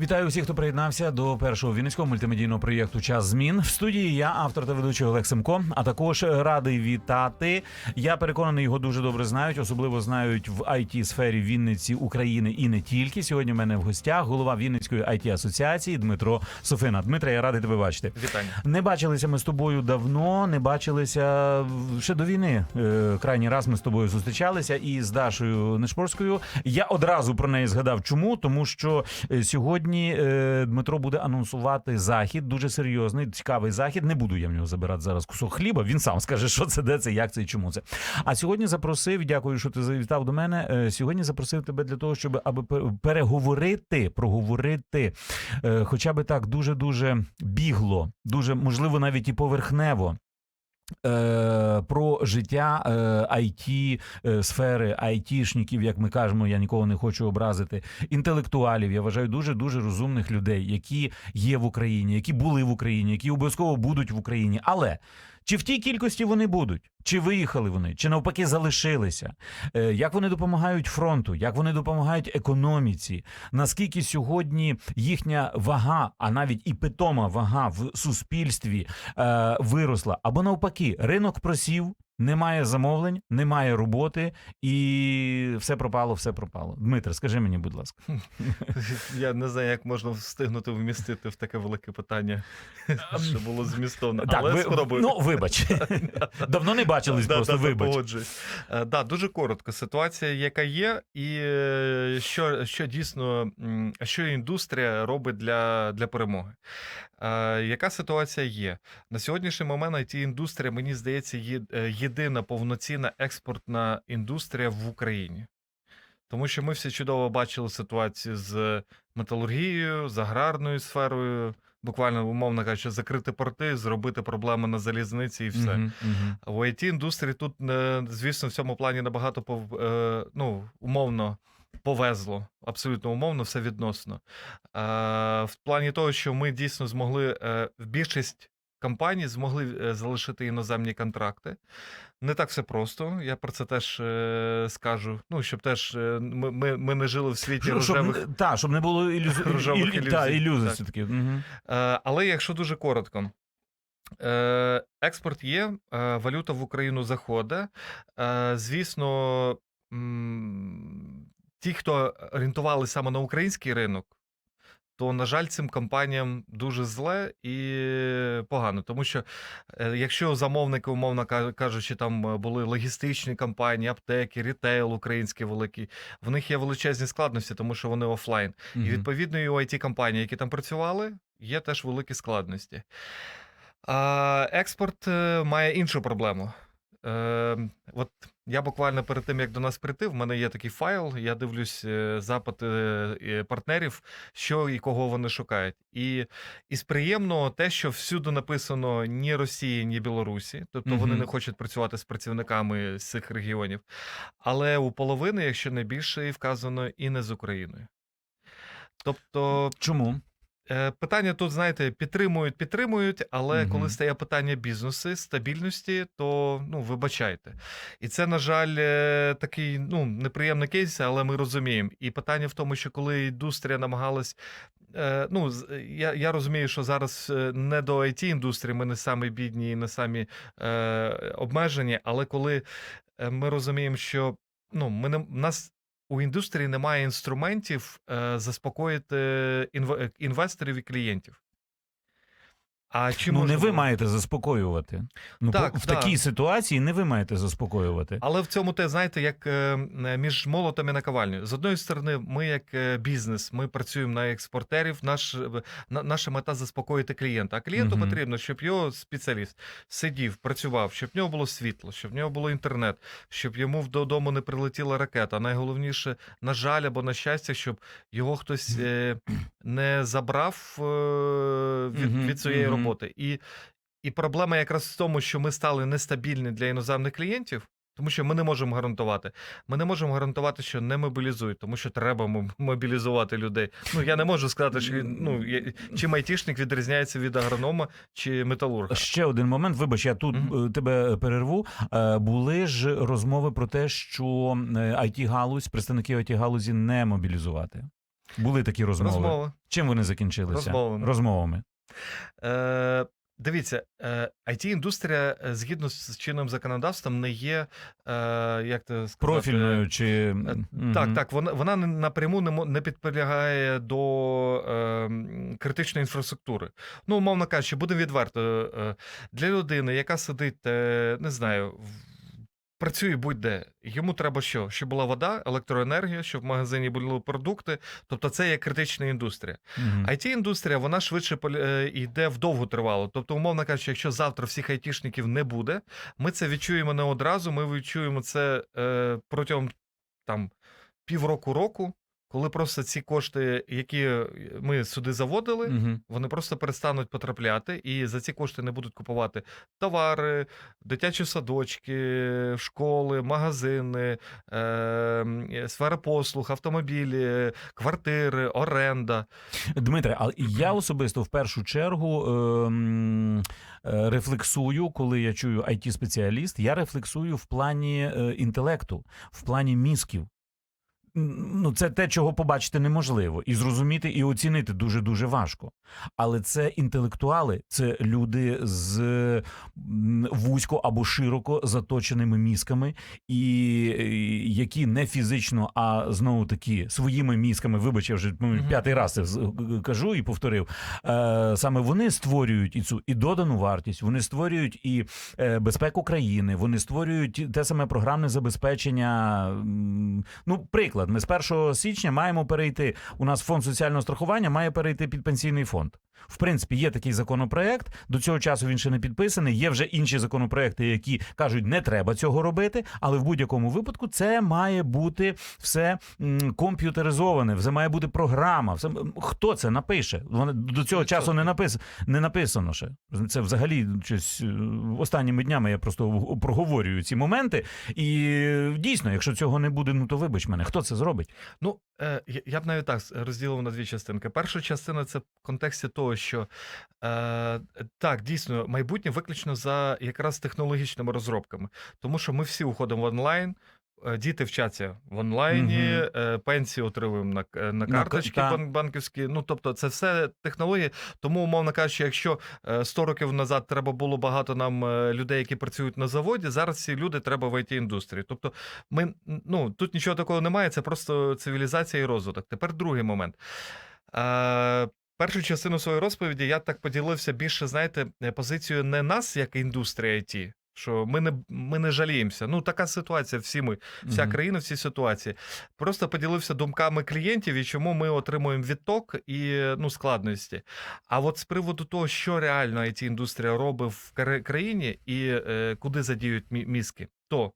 Вітаю всіх, хто приєднався до першого вінницького мультимедійного проєкту Час змін. В студії я, автор та ведучий Олег Семко. А також радий вітати. Я переконаний, його дуже добре знають, особливо знають в it сфері Вінниці України і не тільки. Сьогодні в мене в гостях голова Вінницької it асоціації Дмитро Софина. Дмитре, я радий тебе бачити. Вітання. Не бачилися ми з тобою давно, не бачилися ще до війни. Е, Крайній раз ми з тобою зустрічалися і з Дашою Нешпорською. Я одразу про неї згадав. Чому? Тому що е, сьогодні е, Дмитро буде анонсувати захід, дуже серйозний, цікавий захід. Не буду я в нього забирати зараз кусок хліба. Він сам скаже, що це, де це, як це і чому це. А сьогодні запросив, дякую, що ти завітав до мене. е, Сьогодні запросив тебе для того, щоб аби переговорити, проговорити, е, хоча би так дуже дуже бігло, дуже можливо навіть і поверхнево. Е, про життя е, IT е, сфери, айтішників, як ми кажемо, я нікого не хочу образити, інтелектуалів. Я вважаю дуже дуже розумних людей, які є в Україні, які були в Україні, які обов'язково будуть в Україні. Але чи в тій кількості вони будуть? Чи виїхали вони, чи навпаки залишилися? Е, Як вони допомагають фронту? Як вони допомагають економіці? Наскільки сьогодні їхня вага, а навіть і питома вага в суспільстві е, виросла? Або навпаки, ринок просів, немає замовлень, немає роботи, і все пропало, все пропало. Дмитре, скажи мені, будь ласка. Я не знаю, як можна встигнути вмістити в таке велике питання, що було змістовно. Але ви- спробую. ну вибач, давно не бачились, Да, просто да, вибач. погоджуюсь. Е, Да, дуже коротко. Ситуація, яка є, і е, що, що дійсно, що індустрія робить для, для перемоги. Е, Яка ситуація є? На сьогоднішній момент it індустрія, мені здається, є е, єдина повноцінна експортна індустрія в Україні. Тому що ми всі чудово бачили ситуацію з металургією, з аграрною сферою. Буквально, умовно кажучи, закрити порти, зробити проблеми на залізниці і все. Мгм, мгм. В it індустрії тут, е, звісно, в цьому плані набагато пов- е, ну, умовно повезло. Абсолютно умовно, все відносно. Е, В плані того, що ми дійсно змогли е, в більшість компаній змогли е, залишити іноземні контракти. Не так все просто. Я про це теж е, скажу. Ну, щоб теж е, ми, ми, ми не жили в світі Щоб, рожевих. та, щоб не було ілюз... Рожевих ілю- ілюзій. Та, ілюзій Так. все-таки. Е, Але якщо дуже коротко, експорт є, валюта в Україну заходить. Звісно, ті, хто орієнтували саме на український ринок, то, на жаль, цим компаніям дуже зле і погано. Тому що е, якщо замовники, умовно кажучи, там е, були логістичні компанії, аптеки, рітейл український великий, в них є величезні складності, тому що вони офлайн. І відповідно і у it компанії, які там працювали, є теж великі складності. А експорт е, має іншу проблему. Е, от я буквально перед тим, як до нас прийти, в мене є такий файл, я дивлюсь е, запити е, партнерів, що і кого вони шукають. І із приємного те, що всюди написано ні Росії, ні Білорусі, тобто вони не хочуть працювати з працівниками з цих регіонів. Але у половини, якщо не більше, і вказано і не з Україною. Тобто Чому? Е, Питання тут, знаєте, підтримують, підтримують, але Мгм. коли стає питання бізнесу, стабільності, то ну вибачайте. І це, на жаль, е, такий ну неприємний кейс, але ми розуміємо. І питання в тому, що коли індустрія намагалась. е, Ну, я, я розумію, що зараз не до it індустрії, ми не самі бідні і не самі е, обмежені. Але коли ми розуміємо, що ну, ми не, нас у індустрії немає інструментів е, заспокоїти інв- е, інвесторів і клієнтів. А чи ну, не ви маєте заспокоювати. Ну, Так, в да. такій ситуації не ви маєте заспокоювати. Але в цьому те, знаєте, як е, між молотом і наковальнею. З одної сторони, ми, як е, бізнес, ми працюємо на експортерів. Наш, е, на- наша мета заспокоїти клієнта. А клієнту Мгм. потрібно, щоб його спеціаліст сидів, працював, щоб в нього було світло, щоб в нього було інтернет, щоб йому додому не прилетіла ракета. Найголовніше, на жаль, або на щастя, щоб його хтось не забрав від, від своєї мгм. Роботи. І, і проблема якраз в тому, що ми стали нестабільні для іноземних клієнтів. Тому що ми не можемо гарантувати. Ми не можемо гарантувати, що не мобілізують, тому що треба мобілізувати людей. Ну я не можу сказати, що він, ну я- чим айтішник відрізняється від агронома чи металурга. Ще один момент. Вибач, я тут Мгм. е, тебе перерву. Е, Були ж розмови про те, що it галузь представників it галузі не мобілізувати. Були такі розмови. Розмова. Чим вони закінчилися? Розмовами. Розмовами. Е, дивіться, е, IT-індустрія е, згідно з чинним законодавством не є е, як це сказати, Профільною чи Е, Так, так, вона, вона не- напряму не, не підполягає до е, критичної інфраструктури. Ну, умовно кажучи, будемо відверто, е, для людини, яка сидить, е, не знаю, в- працює будь-де, йому треба що? Щоб була вода, електроенергія, щоб в магазині були продукти. Тобто це є критична індустрія. Мгм. IT-індустрія вона швидше е, йде в довготривало. Тобто, умовно кажучи, якщо завтра всіх айтішників не буде, ми це відчуємо не одразу. Ми відчуємо це е, протягом там півроку року, коли просто ці кошти, які ми сюди заводили, Мгм. вони просто перестануть потрапляти, і за ці кошти не будуть купувати товари, дитячі садочки, школи, магазини, е, сфера послуг, автомобілі, квартири, оренда. Дмитре, але я особисто в першу чергу ем, е, рефлексую, коли я чую it спеціаліст я рефлексую в плані е, інтелекту, в плані мізків. Ну, це те, чого побачити неможливо, і зрозуміти, і оцінити дуже дуже важко. Але це інтелектуали, це люди з вузько або широко заточеними мізками, і е, які не фізично, а знову таки своїми мізками, вибач, я вже ну, п'ятий раз це з- кажу і повторив. Е, саме вони створюють і цю і додану вартість, вони створюють і е, безпеку країни, вони створюють те саме програмне забезпечення. Ну, приклад, ми з 1 січня маємо перейти. У нас фонд соціального страхування має перейти під пенсійний фонд. В принципі, є такий законопроект. До цього часу він ще не підписаний. Є вже інші законопроекти, які кажуть, не треба цього робити. Але в будь-якому випадку це має бути все комп'ютеризоване, все має бути програма. Все хто це напише? Вони до цього часу не напис... не написано ще. Це взагалі щось е, останніми днями я просто проговорюю ці моменти. І дійсно, якщо цього не буде, ну то вибач мене, хто це зробить? Ну, я- я б навіть так розділив на дві частинки. Перша частина це в контексті того, що е, так, дійсно, майбутнє виключно за якраз технологічними розробками, тому що ми всі уходимо в онлайн. Е, Діти вчаться в онлайні, Мгм. е, пенсії отримуємо на, на На карточки та. банківські. Ну тобто, це все технології. Тому, умовно кажучи, якщо е, 100 років назад треба було багато нам е, людей, які працюють на заводі, зараз ці люди треба в it індустрії. Тобто, ми ну тут нічого такого немає, це просто цивілізація і розвиток. Тепер другий момент. Е, першу частину своєї розповіді я так поділився більше, знаєте, е, позицією не нас, як індустрія IT, що ми не, ми не жаліємося. Ну, така ситуація, всі ми, вся країна в цій ситуації. Просто поділився думками клієнтів і чому ми отримуємо відток і ну, складності. А от з приводу того, що реально it індустрія робить в країні і е, куди задіють мізки, то.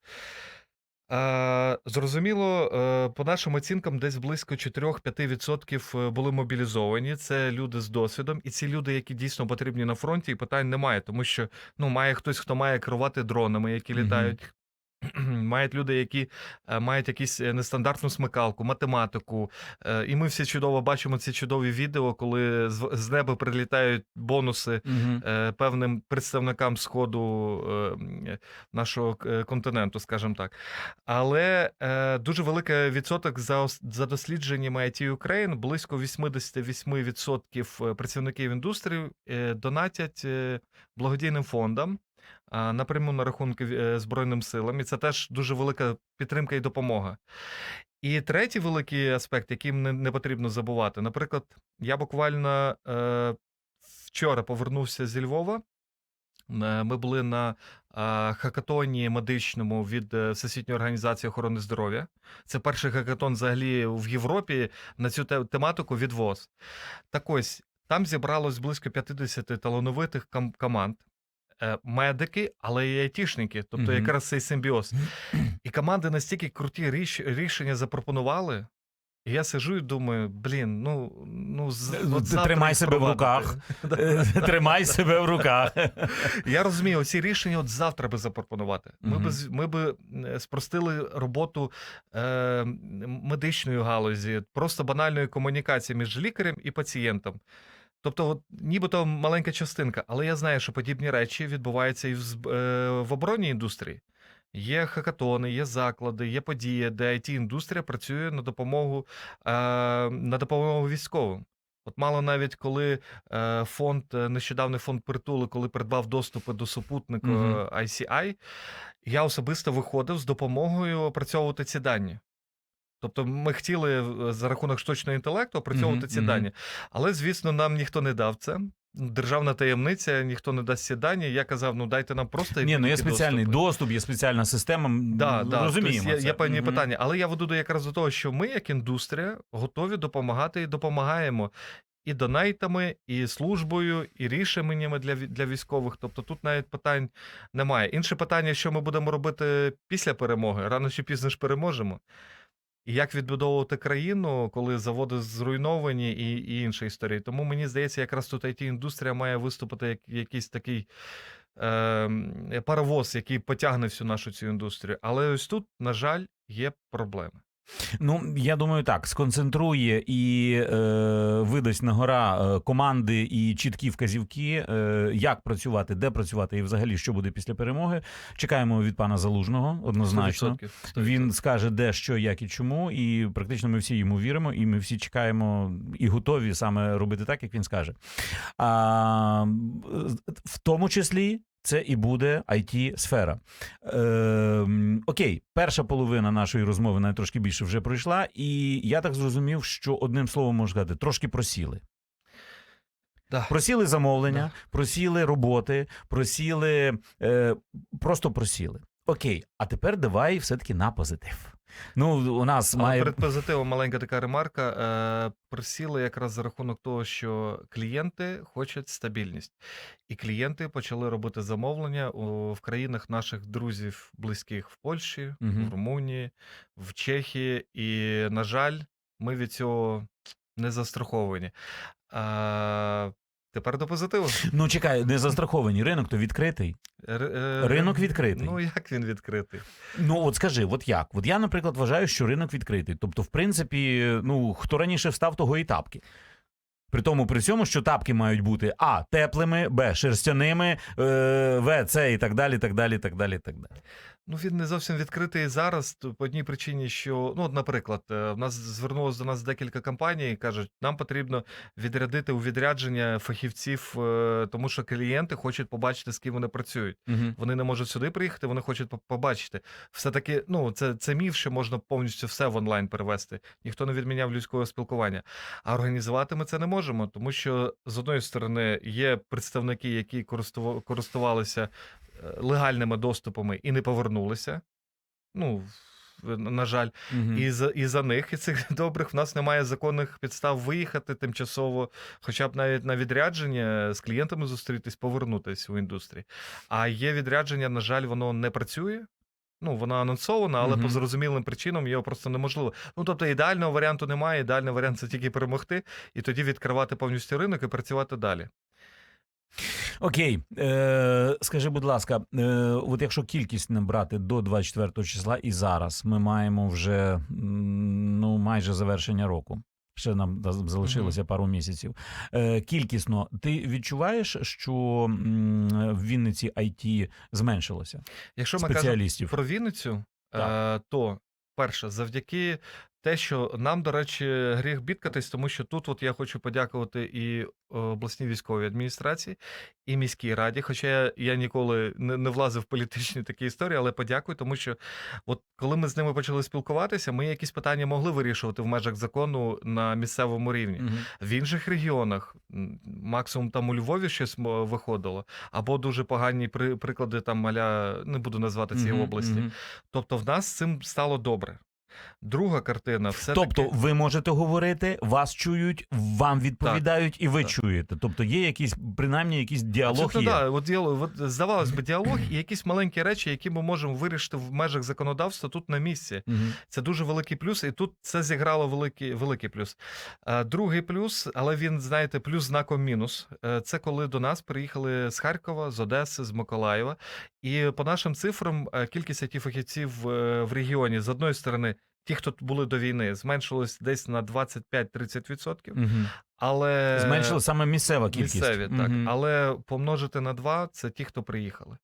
Е, зрозуміло, е, по нашим оцінкам, десь близько 4-5% е, були мобілізовані. Це люди з досвідом, і ці люди, які дійсно потрібні на фронті, і питань немає, тому що ну має хтось, хто має керувати дронами, які Мгм. літають. Мають люди, які е, мають якусь е, нестандартну смикалку, математику. Е, І ми всі чудово бачимо ці чудові відео, коли з, неба прилітають бонуси е, певним представникам сходу нашого континенту, скажімо так. Але дуже великий відсоток за, за дослідженнями IT Ukraine, близько 88% працівників індустрії донатять благодійним фондам. Напряму на рахунки е, Збройним силам, і це теж дуже велика підтримка і допомога. І третій великий аспект, яким не, потрібно забувати. Наприклад, я буквально е, вчора повернувся зі Львова. Е, Ми були на хакатоні медичному від Всесвітньої організації охорони здоров'я. Це перший хакатон взагалі в Європі на цю тематику від ВОЗ. Так ось там зібралось близько 50 талановитих команд. Е, Медики, але і айтішники, тобто Мгм. якраз цей симбіоз. І команди настільки круті ріш- рішення запропонували, І я сижу і думаю, блін, ну, ну Е, от тримай себе в. Е, Тримай себе в руках. Я розумію, ці рішення от завтра би запропонувати. Ми би ми би е, спростили роботу е, медичної галузі, просто банальної комунікації між лікарем і пацієнтом. Тобто, от, нібито маленька частинка, але я знаю, що подібні речі відбуваються і в, е, в оборонній індустрії. Є хакатони, є заклади, є події, де it індустрія працює на допомогу, е, на допомогу військовим. От мало навіть коли е, фонд, е, нещодавний фонд притули, коли придбав доступи до супутника Мгм. е, ICI, я особисто виходив з допомогою опрацьовувати ці дані. Тобто ми хотіли е, за рахунок штучного інтелекту опрацьовувати Мгм, ці мгм. дані. Але, звісно, нам ніхто не дав це. Державна таємниця, ніхто не дасть ці дані. Я казав, ну дайте нам просто Ні, ну є спеціальний доступи. доступ, є спеціальна система. Да, да, Розуміємо. тобто є, це. є певні Мгм. питання, але я веду до якраз до того, що ми, як індустрія, готові допомагати і допомагаємо і донейтами, і службою, і рішеннями для, для військових. Тобто тут навіть питань немає. Інше питання, що ми будемо робити після перемоги, рано чи пізно ж переможемо. І як відбудовувати країну, коли заводи зруйновані, і, і інша історія. Тому мені здається, якраз тут it індустрія має виступити як якийсь такий е, паровоз, який потягне всю нашу цю індустрію. Але ось тут, на жаль, є проблеми. Ну, я думаю, так, сконцентрує і е, видасть на гора е, команди і чіткі вказівки, е, як працювати, де працювати і взагалі що буде після перемоги. Чекаємо від пана Залужного однозначно. 100%. 100%. Він скаже, де, що, як і чому, і практично ми всі йому віримо, і ми всі чекаємо і готові саме робити так, як він скаже. А, в тому числі. Це і буде it сфера Е, окей, перша половина нашої розмови навіть трошки більше вже пройшла, і я так зрозумів, що одним словом можу сказати, трошки просіли. Да. Просіли замовлення, Да. просіли роботи, просіли, е, просто просіли. Окей, а тепер давай все-таки на позитив. Ну, у нас Але має перед позитивом маленька така ремарка. Е, присіли якраз за рахунок того, що клієнти хочуть стабільність. І клієнти почали робити замовлення у, в країнах наших друзів близьких в Польщі, Мгм. в Румунії, в Чехії. І, на жаль, ми від цього не застраховані. А, тепер до позитиву. Ну, чекай, не застраховані. Ринок то відкритий. Е, Ринок відкритий. Ну, як він відкритий? Ну, от скажи, от як? От я, наприклад, вважаю, що ринок відкритий. Тобто, в принципі, ну, хто раніше встав, того і тапки. При тому, при цьому, що тапки мають бути А. Теплими, Б. Шерстяними, е, В, С і так далі, так далі, так далі, так далі. Ну, він не зовсім відкритий зараз то по одній причині, що, ну, от, наприклад, е, в нас звернулося до нас декілька компаній і кажуть, нам потрібно відрядити у відрядження фахівців, е, тому що клієнти хочуть побачити, з ким вони працюють. Угу. Вони не можуть сюди приїхати, вони хочуть по- побачити. Все-таки, ну, це, це міф, що можна повністю все в онлайн перевести. Ніхто не відміняв людського спілкування. А організувати ми це не можемо, тому що з одної сторони є представники, які користува- користувалися легальними доступами і не повернулися. Ну, на жаль, і за, і за них, і цих добрих, в нас немає законних підстав виїхати тимчасово, хоча б навіть на відрядження з клієнтами зустрітись, повернутися в індустрії. А є відрядження, на жаль, воно не працює. Ну, воно анонсовано, але Мгм. по зрозумілим причинам його просто неможливо. Ну, тобто, ідеального варіанту немає. Ідеальний варіант це тільки перемогти, і тоді відкривати повністю ринок і працювати далі. Окей, е, скажи, будь ласка, е, от якщо кількість не брати до 24 числа і зараз, ми маємо вже ну, майже завершення року. Ще нам залишилося пару місяців. Е, кількісно, ти відчуваєш, що в Вінниці IT зменшилося Якщо ми кажемо про Вінницю, Так. е, то перше, завдяки те, що нам, до речі, гріх бідкатись, тому що тут от я хочу подякувати і е, обласній військовій адміністрації, і міській раді. Хоча я, я ніколи не, не влазив в політичні такі історії, але подякую, тому що от коли ми з ними почали спілкуватися, ми якісь питання могли вирішувати в межах закону на місцевому рівні. Мгм. В інших регіонах, максимум там у Львові щось виходило, або дуже погані при, приклади там маля, не буду назвати цієї Мгм, області. мгм. Тобто, в нас з цим стало добре. Друга картина, все Тобто, ви можете говорити, вас чують, вам відповідають, і ви так. чуєте. Тобто є якийсь, принаймні, якийсь діалог є. да. От, от, здавалось би, діалог і якісь маленькі речі, які ми можемо вирішити в межах законодавства тут на місці. Мгм. Це дуже великий плюс, і тут це зіграло великий, великий плюс. Е, Другий плюс, але він, знаєте, плюс знаком мінус. Е, Це коли до нас приїхали з Харкова, з Одеси, з Миколаєва. І по нашим цифрам, е, кількість it фахівців е, в регіоні з одної сторони. Ті, хто були до війни, зменшилось десь на 25-30%, Мгм. але Зменшили саме місцева кількість. Місцеві, так. Мгм. Але помножити на два це ті, хто приїхали.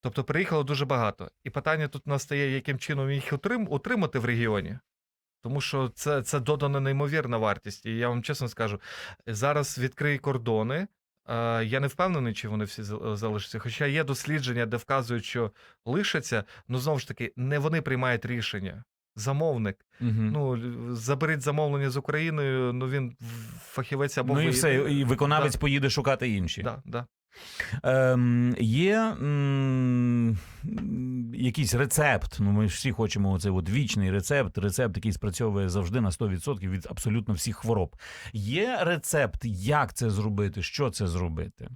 Тобто приїхало дуже багато. І питання тут настає, яким чином їх утрим, утримати в регіоні. Тому що це, це додана неймовірна вартість. І я вам чесно скажу, зараз відкрий кордони. Е, Я не впевнений, чи вони всі зал- залишаться. Хоча є дослідження, де вказують, що лишаться, ну знову ж таки, не вони приймають рішення. Замовник. Угу. Ну, заберіть замовлення з Україною, ну він фахівець або ну і виїде. все, і виконавець поїде шукати інші. Да, да. Ем, є м, якийсь рецепт. Ну, ми всі хочемо оцей от вічний рецепт, рецепт, який спрацьовує завжди на 100% від абсолютно всіх хвороб. Є рецепт, як це зробити, що це зробити?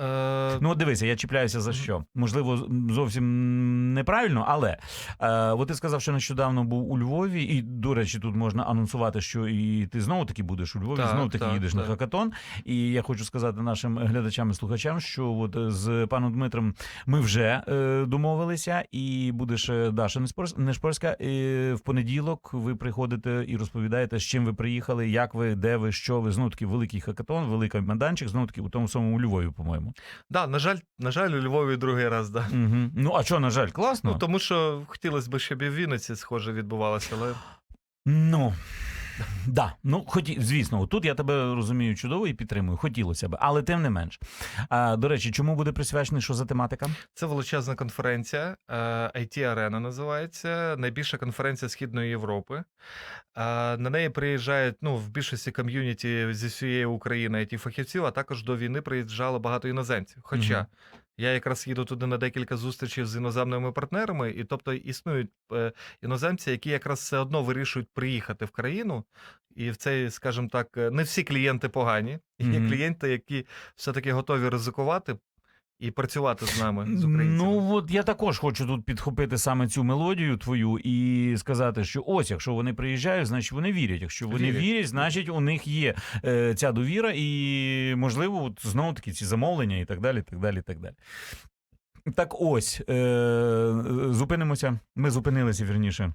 Е, Ну, дивися, я чіпляюся за що. Можливо, зовсім неправильно, але е, от ти сказав, що нещодавно був у Львові, і, до речі, тут можна анонсувати, що і ти знову таки будеш у Львові, Так, знову таки так, їдеш на хакатон. І я хочу сказати нашим глядачам і слухачам, що от е, з паном Дмитром ми вже е, домовилися, і будеш е, Даша Нешпорська. І в понеділок ви приходите і розповідаєте, з чим ви приїхали, як ви, де ви, що ви. Знову таки великий хакатон, великий майданчик, знову таки у тому самому Львові, по-моєму. да, на жаль, на жаль, у Львові другий раз, да. Угу. Ну а що, на жаль, класно? Ну, тому що хотілося б, щоб і в Вінниці схоже відбувалося, але Ну. Да, ну хоті, звісно, тут я тебе розумію чудово і підтримую. Хотілося б, але тим не менш. А, до речі, чому буде присвячений що за тематика? це величезна конференція. е, IT Arena називається. Найбільша конференція Східної Європи. Е, На неї приїжджають ну, в більшості ком'юніті зі всієї України it фахівців, а також до війни приїжджало багато іноземців. Хоча Мгм. Я якраз їду туди на декілька зустрічей з іноземними партнерами, і тобто існують е, іноземці, які якраз все одно вирішують приїхати в країну. І в цей, скажімо так, е, не всі клієнти погані. Є Мгм. клієнти, які все-таки готові ризикувати і працювати з нами, з українцями. Ну от я також хочу тут підхопити саме цю мелодію твою і сказати, що ось, якщо вони приїжджають, значить вони вірять. Якщо вони вірять, Вірять. значить у них є е, ця довіра, і можливо, от знову таки ці замовлення і так далі. так далі, і так далі. Так ось е, зупинимося. Ми зупинилися вірніше.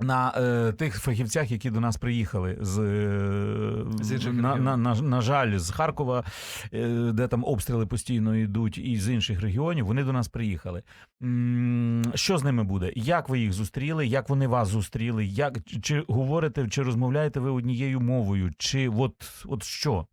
На е, тих фахівцях, які до нас приїхали з, е, З на, на, на, на жаль, з Харкова, е, де там обстріли постійно йдуть, і з інших регіонів, вони до нас приїхали. М, Що з ними буде? Як ви їх зустріли? Як вони вас зустріли? Як чи говорите, чи розмовляєте ви однією мовою? Чи от, от що?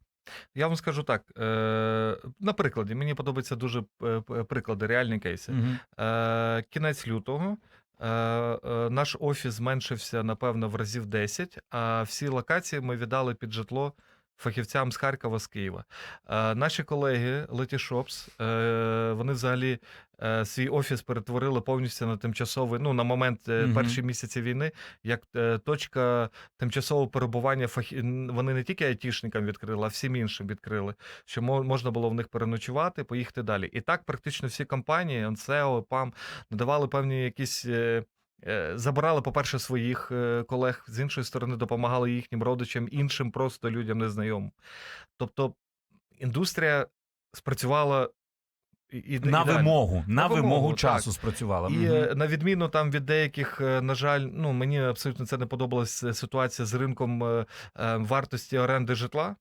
Я вам скажу так: е, на прикладі, мені подобаються дуже е, приклади, реальні кейси. Е, кінець лютого. Е, е, наш офіс зменшився, напевно, в разів 10, а всі локації ми віддали під житло фахівцям з Харкова, з Києва. Е, наші колеги Letyshops, е, вони взагалі е, свій офіс перетворили повністю на тимчасовий, ну, на момент Мгм. перші місяці війни, як точка тимчасового перебування фахі... н- Вони не тільки айтішникам відкрили, а всім іншим відкрили, що можна було в них переночувати, поїхати далі. І так практично всі компанії, NSEO, PAM, надавали певні якісь. Е, Забирали, по-перше, своїх е, колег, з іншої сторони, допомагали їхнім родичам, іншим просто людям незнайомим. Тобто індустрія спрацювала і, На ідеально. вимогу, на, На вимогу, вимогу, часу так. спрацювала. І е, на відміну там від деяких, на жаль, ну мені абсолютно це не подобалася ситуація з ринком вартості оренди житла.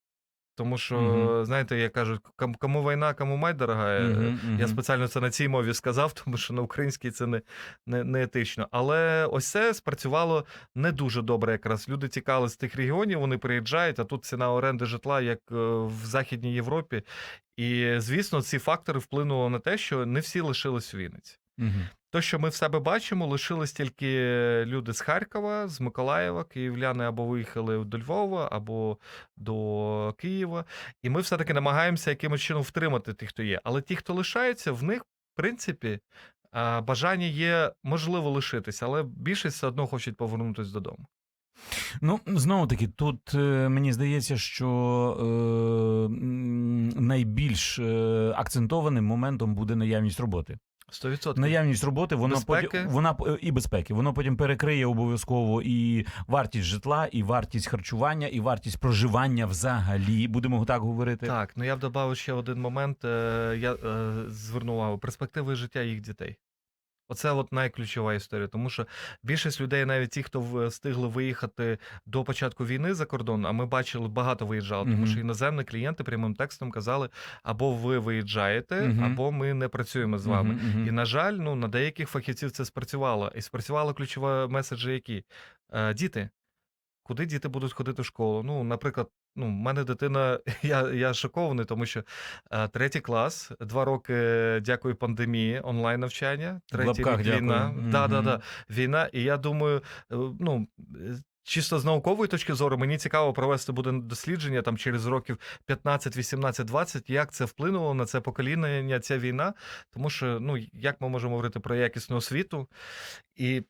Тому що, Мгм. знаєте, як кажуть, ком- кому війна, кому мать дорога. Е, Мгм, Я спеціально це на цій мові сказав, тому що на українській це не, не, не етично. Але ось це спрацювало не дуже добре. Якраз люди тікали з тих регіонів, вони приїжджають, а тут ціна оренди житла, як е, в Західній Європі. І звісно, ці фактори вплинули на те, що не всі лишились у Вінниці. Мгм. То, що ми в себе бачимо, лишились тільки люди з Харкова, з Миколаєва, київляни або виїхали до Львова, або до Києва. І ми все-таки намагаємося якимось чином втримати тих, хто є. Але ті, хто лишається, в них, в принципі, бажання є можливо лишитися, але більшість все одно хочуть повернутися додому. Ну, знову таки, тут е, мені здається, що е, найбільш е, акцентованим моментом буде наявність роботи. 100%. Наявність роботи, воно Безпеки. потім вона е, і безпеки. Воно потім перекриє обов'язково і вартість житла, і вартість харчування, і вартість проживання взагалі. Будемо так говорити. Так, ну я б додав ще один момент. е, Я е, звернув увагу перспективи життя їх дітей. Оце от найключова історія, тому що більшість людей, навіть ті, хто встигли виїхати до початку війни за кордон, а ми бачили, багато виїжджали, тому що іноземні клієнти прямим текстом казали: або ви виїжджаєте, або ми не працюємо з вами. І на жаль, ну на деяких фахівців це спрацювало. І спрацювало ключові меседжі, які е, діти. Куди діти будуть ходити в школу? Ну, наприклад, ну, в мене дитина, я, я шокований, тому що е, третій клас, два роки, дякую пандемії, онлайн навчання, третій рік війна. Да, да, да, війна. І я думаю, е, ну. е, Чисто з наукової точки зору, мені цікаво провести буде дослідження там через років 15, 18, 20, як це вплинуло на це покоління, ця війна. Тому що, ну, як ми можемо говорити про якісну освіту? І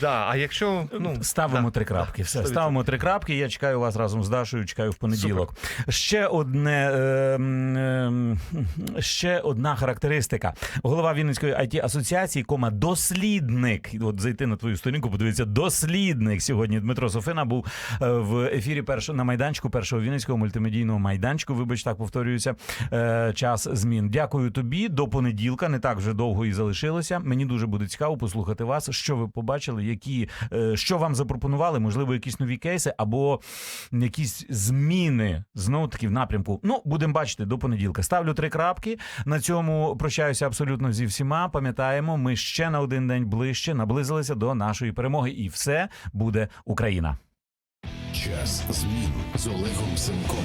да, а якщо ну ставимо да, три крапки. да, Все, 100%. ставимо три крапки. Я чекаю вас разом з Дашою. Чекаю в понеділок. Ще одне ем, ем, ще одна характеристика. Голова Вінницької it асоціації, кома дослідник. От зайти на твою сторінку, подивитися, дослідник сьогодні. Дмитро Софина був е, в ефірі першого на майданчику першого вінницького мультимедійного майданчику. Вибач, так повторююся. Е, час змін. Дякую тобі. До понеділка. Не так вже довго і залишилося. Мені дуже буде цікаво послухати вас, що ви побачили, які е, що вам запропонували, можливо, якісь нові кейси або якісь зміни знову таки в напрямку. Ну, будемо бачити до понеділка. Ставлю три крапки. На цьому прощаюся абсолютно зі всіма. Пам'ятаємо, ми ще на один день ближче наблизилися до нашої перемоги, і все буде Україна. Час змін з Олегом Сенком.